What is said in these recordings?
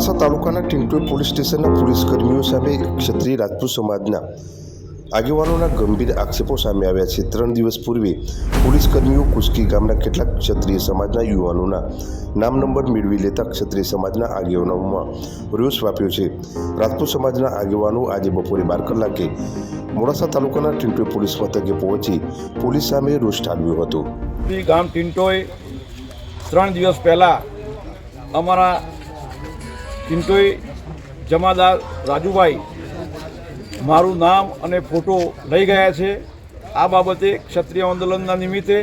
તાલુકાના ટિન્ટોઈ પોલીસ સ્ટેશનના પોલીસ કર્મીઓ સામે ક્ષત્રિય રાજપૂત સમાજના આગેવાનોના ગંભીર આક્ષેપો સામે આવ્યા છે. ત્રણ દિવસ પૂર્વે પોલીસ કર્મીઓ કુસ્કી ગામના કેટલાક ક્ષત્રિય સમાજના યુવાનોના નામ નંબર મેળવી લેતા ક્ષત્રિય સમાજના આગેવાનોમાં રોષ વાપ્યો છે. રાજપૂત સમાજના આગેવાનો આજે બપોરે બાર કલાકે મોડાસા તાલુકાના ટિન્ટોઈ પોલીસ મથકે પહોંચી પોલીસ સામે રોષ ઠાલવ્યો હતો. ગામ ટિન્ટોય ત્રણ દિવસ પહેલાં અમારા ટિન્ટોય જમાદાર રાજુભાઈ મારું નામ અને ફોટો લઈ ગયા છે. આ બાબતે ક્ષત્રિય આંદોલનના નિમિત્તે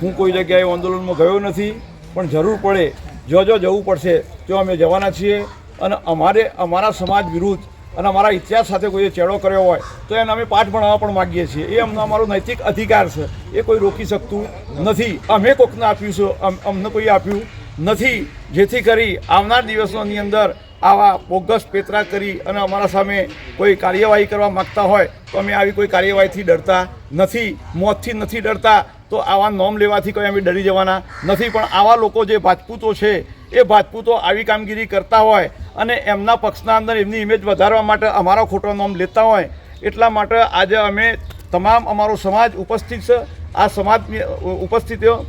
હું કોઈ જગ્યાએ આંદોલનમાં ગયો નથી, પણ જરૂર પડે જો જો જવું પડશે તો અમે જવાના છીએ અને અમારે અમારા સમાજ વિરુદ્ધ અને અમારા ઇતિહાસ સાથે કોઈએ ચેડો કર્યો હોય તો એને અમે પાઠ ભણાવવા પણ માગીએ છીએ. એ અમને અમારો નૈતિક અધિકાર છે. એ કોઈ રોકી શકતું નથી. અમે કોકને આપ્યું છે અમને કોઈ આપ્યું નથી. જેથી કરી આવનાર દિવસોની અંદર આવા બોગસ પેતરા કરી અને અમારા સામે કોઈ કાર્યવાહી કરવા માગતા હોય તો અમે આવી કોઈ કાર્યવાહીથી ડરતા નથી. મોતથી નથી ડરતા તો આવા નોમ લેવાથી કોઈ અમે ડરી જવાના નથી. પણ આવા લોકો જે ભાજપૂતો છે, એ ભાજપૂતો આવી કામગીરી કરતા હોય અને એમના પક્ષના અંદર એમની ઇમેજ વધારવા માટે અમારો ખોટો નોમ લેતા હોય, એટલા માટે આજે અમે તમામ અમારો સમાજ ઉપસ્થિત છે. આ સમાજની ઉપસ્થિતિઓ,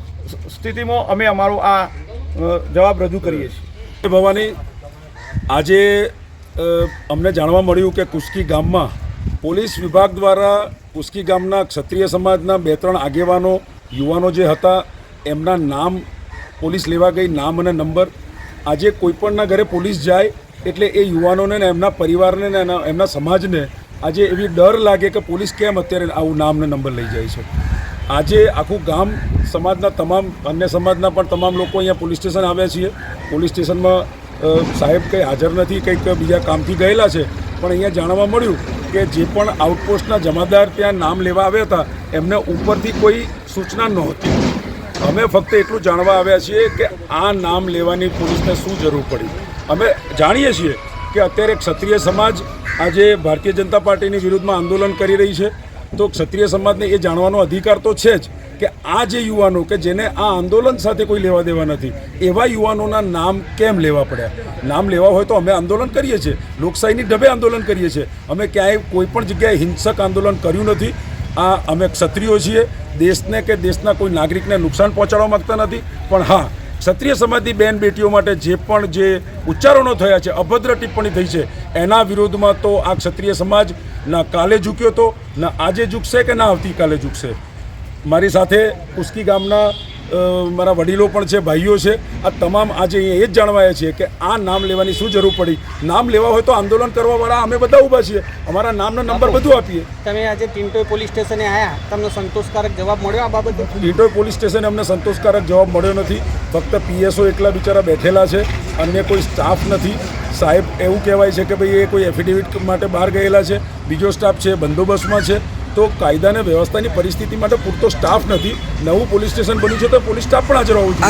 સ્થિતિમાં અમે અમારો આ જવાબ રજૂ કરીએ છીએ. ભવાની, આજે અમને જાણવા મળ્યું કે કુસ્કી ગામમાં પોલીસ વિભાગ દ્વારા કુસ્કી ગામના ક્ષત્રિય સમાજના બે ત્રણ આગેવાનો, યુવાનો જે હતા, એમના નામ પોલીસ લેવા ગઈ, નામ અને નંબર. આજે કોઈપણના ઘરે પોલીસ જાય, એટલે એ યુવાનોને ને એમના પરિવારને ને એમના સમાજને આજે એવી ડર લાગે કે પોલીસ કેમ અત્યારે આવું નામ ને નંબર લઈ જાય છે. આજે આખું ગામ સમાજના તમામ, અન્ય સમાજના પણ તમામ લોકો અહીંયા પોલીસ સ્ટેશન આવ્યા છીએ. પોલીસ સ્ટેશનમાં સાહેબ કંઈ હાજર નથી, કંઈક બીજા કામથી ગયેલા છે. પણ અહીંયા જાણવા મળ્યું કે જે પણ આઉટપોસ્ટના જમાદાર ત્યાં નામ લેવા આવ્યા હતા, એમને ઉપરથી કોઈ સૂચના નહોતી. અમે ફક્ત એટલું જાણવા આવ્યા છીએ કે આ નામ લેવાની પોલીસને શું જરૂર પડી. અમે જાણીએ છીએ કે અત્યારે ક્ષત્રિય સમાજ આજે ભારતીય જનતા પાર્ટીની વિરુદ્ધમાં આંદોલન કરી રહી છે. તો ક્ષત્રિય સમાજને એ જાણવાનો અધિકાર તો છે જ કે આ જે યુવાનો કે જેને આ આંદોલન સાથે કોઈ લેવા દેવા નથી, એવા યુવાનોના નામ કેમ લેવા પડ્યા? નામ લેવા હોય તો અમે આંદોલન કરીએ છીએ. લોકશાહીની ઢબે આંદોલન કરીએ છીએ. અમે ક્યાંય કોઈ પણ જગ્યાએ હિંસક આંદોલન કર્યું નથી. આ અમે ક્ષત્રિયો છીએ. દેશને કે દેશના કોઈ નાગરિકને નુકસાન પહોંચાડવા માગતા નથી. પણ હા ક્ષત્રિય સમાજની બેન બેટીઓ માટે જે પણ જે ઉચ્ચારણો થયા છે, અભદ્ર ટિપ્પણી થઈ છે, એના વિરોધમાં તો આ ક્ષત્રિય સમાજ ના કાલે ઝૂક્યો તો, ના આજે ઝૂકશે કે ના આવતીકાલે ઝૂકશે? મારી સાથે કુસ્કી ગામના મારા વડીલો પણ છે ભાઈઓ છે. આ તમામ આજે અહીંયા એ જ જાણવાય છે કે આ નામ લેવાની શું જરૂર પડી. નામ લેવા હોય તો આંદોલન કરવાવાળા અમે બધા ઊભા છીએ. અમારા નામનો નંબર બધું આપીએ. તમે આજે ટિન્ટોય પોલીસ સ્ટેશને આવ્યા તમને સંતોષકારક જવાબ મળ્યો આ બાબતે? ટીટોય પોલીસ સ્ટેશને અમને સંતોષકારક જવાબ મળ્યો નથી. ફક્ત પીએસઓ એકલા બિચારા બેઠેલા છે. અન્ય કોઈ સ્ટાફ નથી. સાહેબ એવું કહેવાય છે કે ભાઈ એ કોઈ એફિડેવિટ માટે બહાર ગયેલા છે. બીજો સ્ટાફ છે બંદોબસ્તમાં છે. તો કાયદા અને વ્યવસ્થાની પરિસ્થિતિ માટે પૂરતો સ્ટાફ નથી. નવું પોલીસ સ્ટેશન બન્યું છે તો પોલીસ સ્ટાફ પણ હાજર હોવું જોઈએ.